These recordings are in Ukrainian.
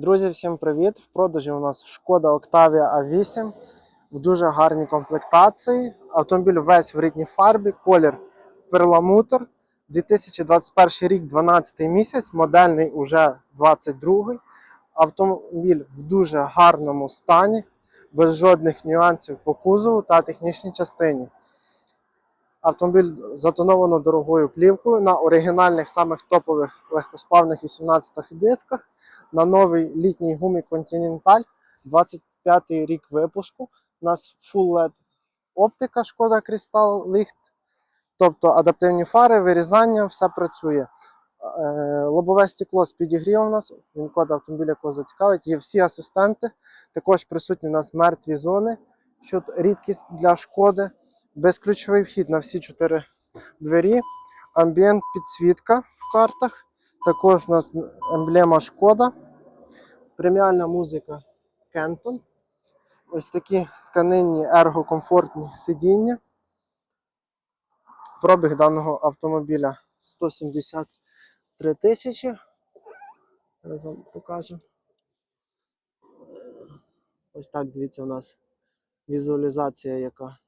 Друзі, всім привіт! В продажі у нас шкода Octavia A8 в дуже гарній комплектації. Автомобіль весь в рідній фарбі, колір перламутр. 2021 рік, 12 місяць, модельний уже 22. Автомобіль в дуже гарному стані, без жодних нюансів по кузову та технічній частині. Автомобіль затоновано дорогою плівкою на оригінальних самих топових легкосплавних 18-х дисках на новій літній гумі Continental 25 рік випуску. У нас Full LED оптика шкода Crystal Licht, тобто адаптивні фари, вирізання, все працює. Е, Лобове стекло з підігрівом у нас, він код автомобіля, якого зацікавить. Є всі асистенти. Також присутні у нас мертві зони, що рідкість для шкоди. Безключовий вхід на всі чотири двері. Амбієнт підсвітка в картах. Також у нас емблема шкода. Преміальна музика Кентон. Ось такі тканинні ергокомфортні сидіння. Пробіг даного автомобіля 173 тисячі. Зараз вам покажу. Ось так, дивіться, у нас візуалізація, яка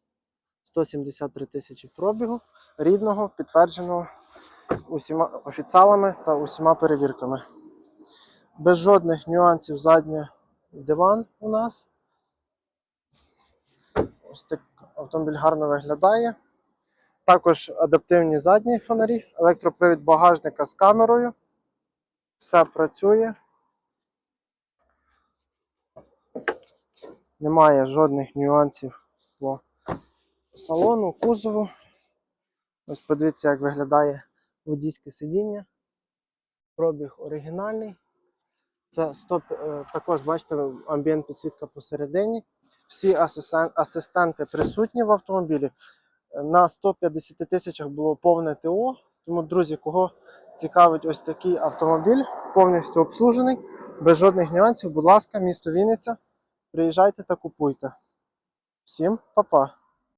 173 тисячі пробігу рідного, підтвердженого усіма офіціалами та усіма перевірками. Без жодних нюансів задній диван у нас. Ось так автомобіль гарно виглядає. Також адаптивні задні фонарі, електропривід багажника з камерою. Все працює. Немає жодних нюансів салону, кузову. Ось подивіться, як виглядає водійське сидіння. Пробіг оригінальний. Це 100, е, також бачите, амбієнт підсвітка посередині. Всі асистенти присутні в автомобілі. На 150 тисячах було повне ТО. Тому, друзі, кого цікавить ось такий автомобіль, повністю обслужений, без жодних нюансів, будь ласка, місто Вінниця. Приїжджайте та купуйте. Всім па-па!